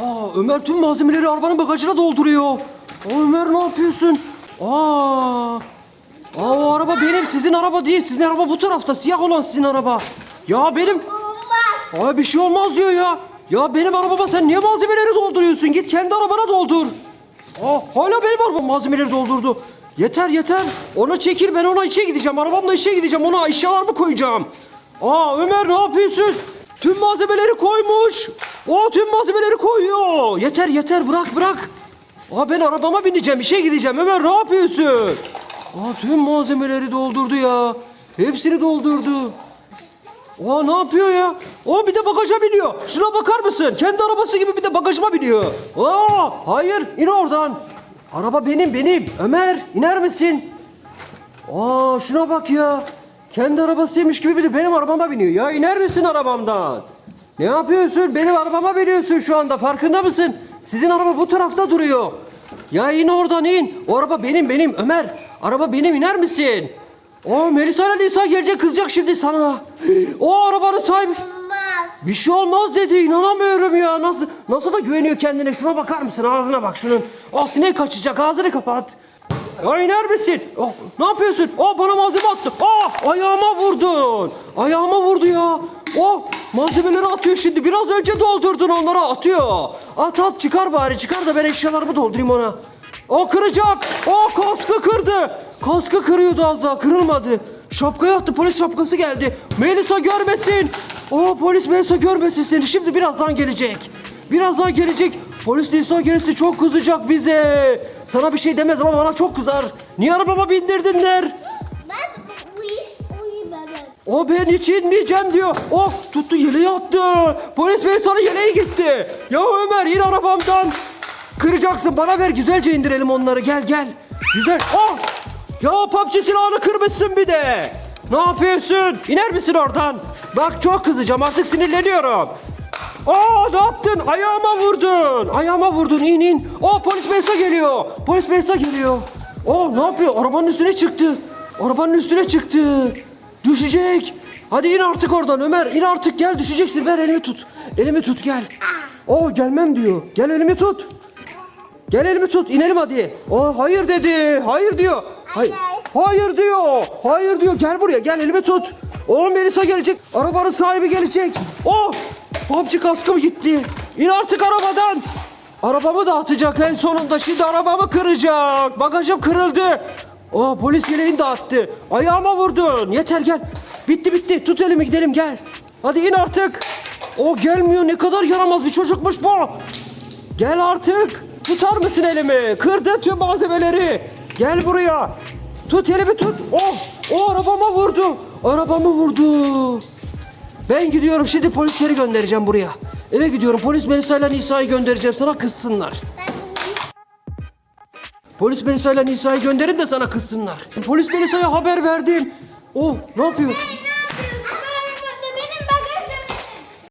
Aa Ömer tüm malzemeleri arabanın bagajına dolduruyor. Aa, Ömer ne yapıyorsun? Aa. Aa o araba benim sizin araba değil. Sizin araba bu tarafta siyah olan sizin araba. Ya benim Olmaz. Aa bir şey olmaz diyor ya. Ya benim arabama sen niye malzemeleri dolduruyorsun? Git kendi arabana doldur. Aa hala benim arabam malzemeleri doldurdu. Yeter yeter. Ona çekil ben ona işe gideceğim. Arabamla işe gideceğim. Ona eşyalarımı koyacağım. Aa Ömer ne yapıyorsun? Tüm malzemeleri koymuş. O tüm malzemeleri koyuyor. Yeter yeter bırak bırak. Aa ben arabama bineceğim işe gideceğim. Ömer ne yapıyorsun? Aa tüm malzemeleri doldurdu ya. Hepsini doldurdu. Aa ne yapıyor ya? O bir de bagaja biniyor. Şuna bakar mısın? Kendi arabası gibi bir de bagajıma biniyor. Aa hayır in oradan. Araba benim benim. Ömer iner misin? Aa şuna bak ya. Kendi arabasıymış gibi bir de benim arabama biniyor. Ya iner misin arabamdan? Ne yapıyorsun? Benim arabama biniyorsun şu anda. Farkında mısın? Sizin araba bu tarafta duruyor. Ya in oradan in. O araba benim benim Ömer. Araba benim iner misin? O Melisa ile Nisa gelecek kızacak şimdi sana. O arabanın sahibi. Bir şey olmaz dedi inanamıyorum ya. Nasıl nasıl da güveniyor kendine. Şuna bakar mısın? Ağzına bak şunun. O sinek kaçacak. Ağzını kapat. Ya iner misin? Oh, ne yapıyorsun? Oh bana malzeme attı. Oh ayağıma vurdun. Ayağıma vurdu ya. Oh malzemeleri atıyor şimdi. Biraz önce doldurdun onları atıyor. At at çıkar bari çıkar da ben eşyalarımı doldurayım ona. O kıracak. O kaskı kırdı. Kaskı kırıyordu az daha kırılmadı. Şapkayı attı polis şapkası geldi. Melisa görmesin. O polis Melisa görmesin seni. Şimdi birazdan gelecek. Birazdan gelecek. Polis Nisa gelirse çok kızacak bize. Sana bir şey demez ama bana çok kızar. Niye arabama bindirdin der. O ben hiç inmeyeceğim diyor. Of tuttu yeleği attı. Polis bey sana yeleği gitti. Ya Ömer in arabamdan. Kıracaksın bana ver güzelce indirelim onları gel gel. Güzel. Oh! Ya PUBG silahını kırmışsın bir de. Ne yapıyorsun? İner misin oradan? Bak çok kızacağım artık sinirleniyorum. Aa ne yaptın? Ayağıma vurdun. Ayağıma vurdun. İn in. O polis Mesa geliyor. Polis Mesa geliyor. O ne yapıyor? Arabanın üstüne çıktı. Arabanın üstüne çıktı. Düşecek. Hadi in artık oradan Ömer. İn artık gel düşeceksin. Ver elimi tut. Elimi tut gel. O gelmem diyor. Gel elimi tut. Gel elimi tut. İnelim hadi. O hayır dedi. Hayır diyor. Hayır. Hayır diyor. Hayır diyor. Gel buraya. Gel elimi tut. O Melisa gelecek. Arabanın sahibi gelecek. Oh! PUBG kaskım gitti. İn artık arabadan. Arabamı da atacak en sonunda. Şimdi arabamı kıracak. Bagajım kırıldı. Oh polis yeleğini de attı. Ayağıma vurdun. Yeter gel. Bitti bitti. Tut elimi gidelim gel. Hadi in artık. O gelmiyor. Ne kadar yaramaz bir çocukmuş bu. Gel artık. Tutar mısın elimi? Kırdı tüm malzemeleri. Gel buraya. Tut elimi tut. Oh, o arabama vurdu. Arabamı vurdu. Ben gidiyorum şimdi polisleri göndereceğim buraya. Eve gidiyorum. Polis Melisa ile Nisa'yı göndereceğim sana kızsınlar. Ben Polis Melisa ile Nisa'yı gönderin de sana kızsınlar. Polis Melisa'ya haber verdim. Oh ne yapıyor?